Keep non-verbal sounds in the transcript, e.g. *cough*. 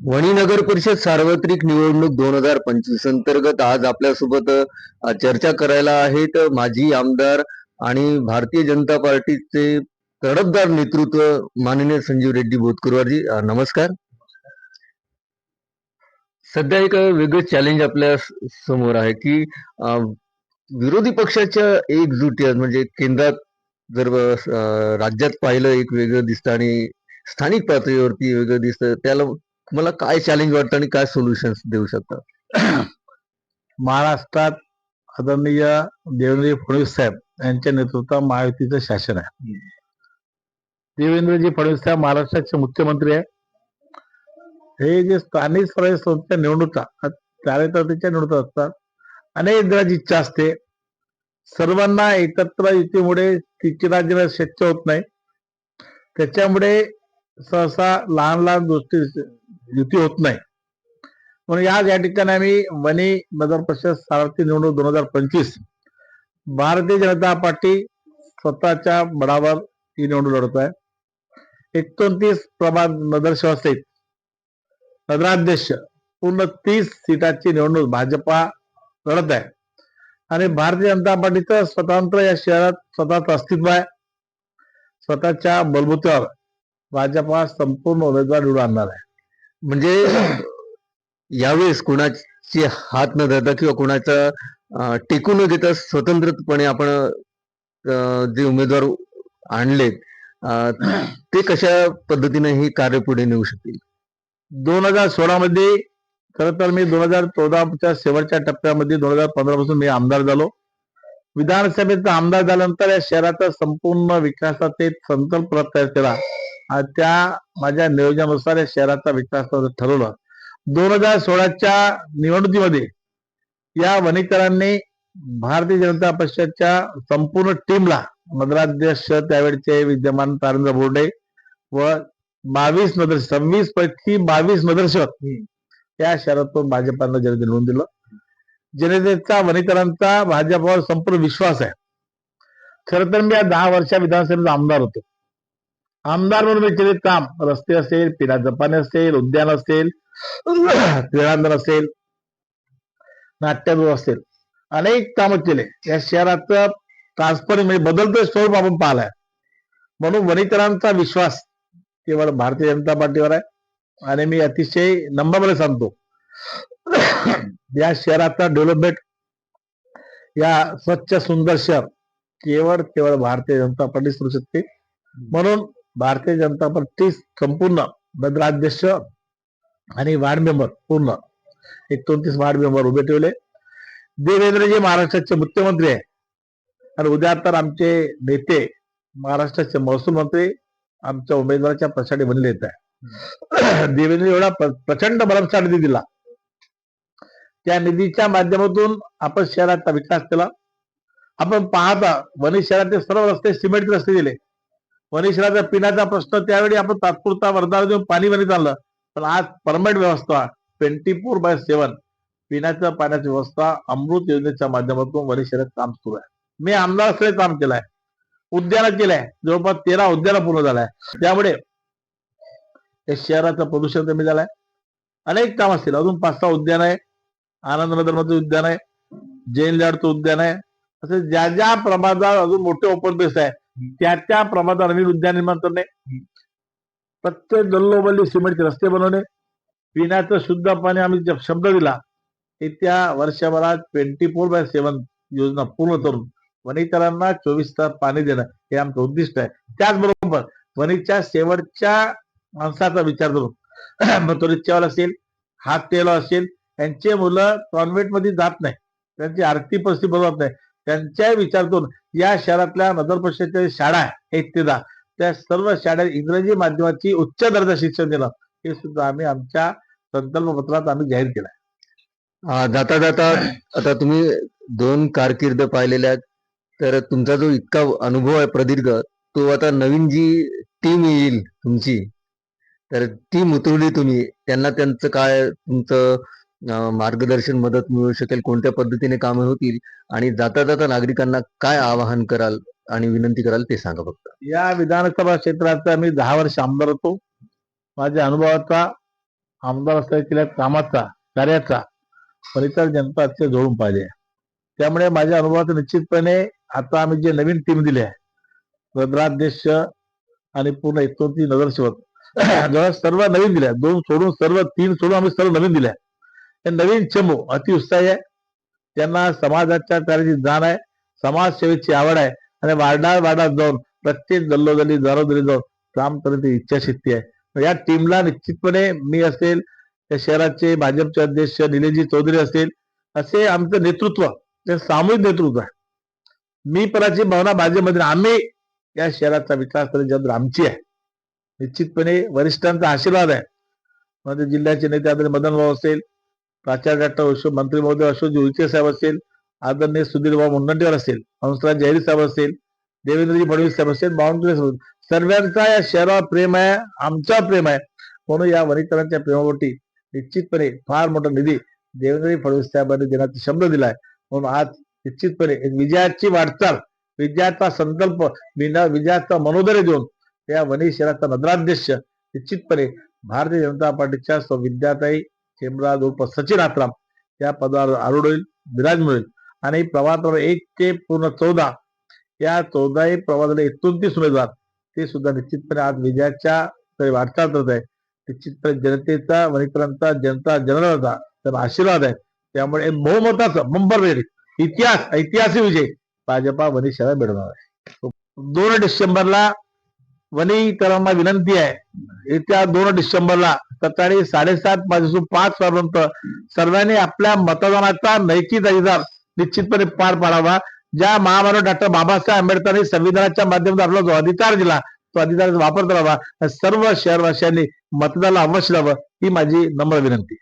वणी नगर परिषद सार्वत्रिक निवडणूक दोन हजार पंचवीस अंतर्गत आज आपल्यासोबत चर्चा करायला आहेत माजी आमदार आणि भारतीय जनता पार्टीचे तडफदार नेतृत्व माननीय संजीव रेड्डी बोतकुरवारजी नमस्कार. सध्या एक वेगळं चॅलेंज आपल्यासमोर आहे की विरोधी पक्षाच्या एकजुटी म्हणजे केंद्रात जर राज्यात पाहिलं एक वेगळं दिसतं आणि स्थानिक पातळीवरती वेगळं दिसतं त्याला तुम्हाला काय चॅलेंज वाटतं आणि काय सोल्युशन्स देऊ शकता? *clears throat* महाराष्ट्रात आदरणीय देवेंद्रजी फडणवीस साहेब यांच्या नेतृत्वात महायुतीचं शासन आहे. देवेंद्रजी फडणवीस साहेब महाराष्ट्राचे मुख्यमंत्री आहे हे जे स्थानिक स्वराज्य संस्थेच्या निवडणुका कार्यकर्त्याच्या निवडणुका असतात अनेक जणांची इच्छा असते. सर्वांना एकत्र युतीमुळे तिची राज्य शक्य होत नाही. त्याच्यामुळे सहसा लहान लहान गोष्टी युती होत नाही. म्हणून आज या ठिकाणी आम्ही वणी नगर परिषद सारथी निवडणूक दोन हजार पंचवीस भारतीय जनता पार्टी स्वतःच्या बळावर ही निवडणूक लढत आहे. एकोणतीस प्रभाग नगरसेवा सहित नगराध्यक्ष पूर्ण तीस सीटाची निवडणूक भाजपा लढत आहे. आणि भारतीय जनता पार्टीचं स्वतंत्र या शहरात स्वतःच अस्तित्व आहे. स्वतःच्या बलबुत्यावर भाजपा संपूर्ण उमेदवार निवडून आणणार आहे. म्हणजे यावेळेस कुणाची हात न धरता किंवा कोणाचा अ, टेकू न घेता स्वतंत्रपणे आपण जे उमेदवार आणलेत ते कशा पद्धतीने हे कार्य पुढे नेऊ शकतील? दोन हजार सोळा मध्ये खर तर मी दोन हजार चौदाच्या शेवटच्या टप्प्यामध्ये दोन हजार पंधरा पासून मी आमदार झालो. विधानसभेचा आमदार झाल्यानंतर या शहराचा संपूर्ण विकासाचा संकल्प तयार केला. त्या माझ्या नियोजनानुसार या शहराचा विकास ठरवलं. दोन हजार सोळाच्या निवडणुकीमध्ये या वणीकरांनी भारतीय जनता पक्षाच्या संपूर्ण टीमला नगराध्यक्ष त्यावेळचे विद्यमान तारेंद्र बोर्डे व बावीस नगर सव्वीस पैकी बावीस नगरसेवक या शहरातून भाजपानं जनते निवडून दिलं. जनतेचा वणीकरांचा भाजपावर संपूर्ण विश्वास आहे. खर तर मी या दहा वर्षा विधानसभेचा आमदार होतो. आमदार म्हणून मी केले काम. रस्ते असेल पिण्याचं पाणी असेल उद्यान असेल *clears throat* क्रीडांगण असेल नाट्यगृह असेल. अनेक कामं केले. या शहराचं ट्रान्सफर म्हणजे बदलतं स्वरूप आपण पाहिलंय. म्हणून वणीकरांचा विश्वास केवळ भारतीय जनता पार्टीवर आहे. आणि मी अतिशय नंबरमध्ये सांगतो *clears throat* या शहराचा डेव्हलपमेंट या स्वच्छ सुंदर शहर केवळ केवळ भारतीय जनता पार्टी करू शकते. म्हणून भारतीय जनता पार्टी संपूर्ण नगराध्यक्ष आणि वार्ड मेंबर पूर्ण. एकोणतीस वार्ड मेंबर उभे ठेवले. देवेंद्रजी महाराष्ट्राचे मुख्यमंत्री आहे आणि उद्या तर आमचे नेते महाराष्ट्राचे महसूल मंत्री आमच्या उमेदवाराच्या प्रचारी बनले येत आहे *clears throat* देवेंद्र एवढा प्रचंड भरमसाठ निधी दिला. त्या निधीच्या माध्यमातून आपण शहराचा विकास केला. आपण पाहता वणी शहराचे सर्व रस्ते सिमेंटचे रस्ते दिले. वनिश्राचा पिण्याचा प्रश्न त्यावेळी आपण तात्पुरता वरदार देऊन पाणी वणीत आलं पण आज परमनंट व्यवस्था ट्वेंटी फोर बाय सेव्हन पिण्याच्या पाण्याची व्यवस्था अमृत योजनेच्या माध्यमातून वनिश्रात काम सुरू आहे. मी आमदार असले काम केलंय उद्यानात केलंय जवळपास तेरा उद्यानं पूर्ण झालाय. त्यामुळे या शहराचं प्रदूषण कमी झालंय. अनेक काम असतील. अजून पाच सहा उद्यान आहे. आनंद नगरमध्ये उद्यान आहे. जैन लाडचं उद्यान आहे. असे ज्या ज्या प्रमाणात अजून मोठे ओपन बेस आहे त्या त्या प्रमाणात नवीन उद्यान निर्माण करणे. प्रत्येक गल्लोबल्ली सिमेंटचे रस्ते बनवणे. पिण्याचं शुद्ध पाणी आम्ही शब्द दिला येत्या वर्षभरात ट्वेंटी फोर बाय सेव्हन योजना पूर्ण करून वणीकरांना चोवीस तास पाणी देणं हे आमचं उद्दिष्ट आहे. त्याचबरोबर वणीच्या शेवटच्या माणसाचा विचार करून मग तो रिक्षावाला असेल हात तेला असेल त्यांचे मुलं कॉन्व्हेंटमध्ये जात नाही. त्यांची आर्थिक परिस्थिती बरोबर नाही. त्यांच्या विचारातून या शहरातल्या नगर परिषदेच्या शाळा आहे एक त्या सर्व शाळेत इंग्रजी माध्यमाची उच्च दर्जा शिक्षण दिलं. हे सुद्धा आम्ही आमच्या संकल्पपत्रात आम्ही जाहीर केलं जाता जाता आता तुम्ही दोन कारकीर्द पाहिलेल्या तर तुमचा जो इतका अनुभव आहे प्रदीर्घ तो आता नवीन जी टीम येईल तुमची तर टीम उतरवली तुम्ही. त्यांना त्यांचं काय तुमचं मार्गदर्शन मदत मिळू शकेल कोणत्या पद्धतीने कामे होतील आणि जाता जाता नागरिकांना काय आवाहन कराल आणि विनंती कराल ते सांगा फक्त. या विधानसभा क्षेत्राचा मी दहा वर्ष आमदार होतो. माझ्या अनुभवाचा आमदार असल्या केल्या कामाचा कार्याचा परिसर जनता अतिशय जोडून पाहिजे त्यामुळे माझ्या अनुभवात निश्चितपणे आता आम्ही जे नवीन टीम दिली आहे प्रद्राध्यक्ष आणि पूर्ण एकोणतीस नगरसेवक जवळ सर्व नवीन दिल्या दोन सोडून सर्व तीन सोडून आम्ही सर्व नवीन दिल्या हे नवीन चमू अति उत्साही आहे. त्यांना समाजाच्या कार्याची जाण आहे. समाजसेवेची आवड आहे. आणि वार्डा वार्डात जाऊन प्रत्येक दल्लोदली दारोदरी जाऊन काम करण्याची इच्छाशक्ती आहे. या टीमला निश्चितपणे मी असेल या शहराचे भाजपचे अध्यक्ष निलेशजी चौधरी असेल असे आमचं नेतृत्व ते सामूहिक नेतृत्व आहे. मी पराची भावना भाजपमध्ये आम्ही या शहराचा विकास करण्याची जबाबदारी आमची आहे. निश्चितपणे वरिष्ठांचा आशीर्वाद आहे. म्हणजे जिल्ह्याचे नेते आदरणीय मदन भाऊ असेल प्राचार्य डॉक्टर अशोक मंत्री महोदय अशोक उईके साहेब असेल आदरणीय सुधीर भाऊ मुनगंटीवार असेल हंसराज जयरी साहेब असेल देवेंद्रजी फडणवीस साहेब असेल बावनकुळे साहेब सर्वांचा या शहरावर प्रेम आहे आमचा प्रेम आहे. म्हणून या वनीकरांच्या प्रेमावरती निश्चितपणे फार मोठा निधी देवेंद्रजी फडणवीस साहेबांनी देण्याचा शब्द दिलाय. म्हणून आज निश्चितपणे एक विजयाची वाटचाल विजयाचा संकल्प विना- विजयाचा मनोदय देऊन या वनी शहराचा नगराध्यक्ष निश्चितपणे भारतीय जनता पार्टीच्या विद्याताई खेमराज उर्फ सचिन आत्राम. या पदावर आरूढ होईल विराज मिळेल आणि प्रवासावर एक ते पूर्ण चौदा. या चौदाही प्रभागातले एकोणतीस उमेदवार. ते सुद्धा निश्चितपणे आज विजयाच्या कडे वाटचाल करत आहे. निश्चितपणे जनतेचा वणीकरांचा जनता जनरलचा त्यांना आशीर्वाद आहे. त्यामुळे बहुमताचं मंबर रेड इतिहास ऐतिहासिक विजय भाजपा वनी मिळवणार आहे. दोन डिसेंबरला वनीकरांना विनंती आहे. येत्या दोन डिसेंबरला सकाळी साडेसात पासून पाच वाजेपर्यंत सर्वांनी आपल्या मतदानाचा नैतिक अधिकार निश्चितपणे पार पाडावा. ज्या महामानव डॉक्टर बाबासाहेब आंबेडकरांनी संविधानाच्या माध्यमातून आपला जो अधिकार दिला तो अधिकाराचा वापर करावा सर्व शहरवासियांनी मतदानाला अवश्य द्यावं ही माझी नम्र विनंती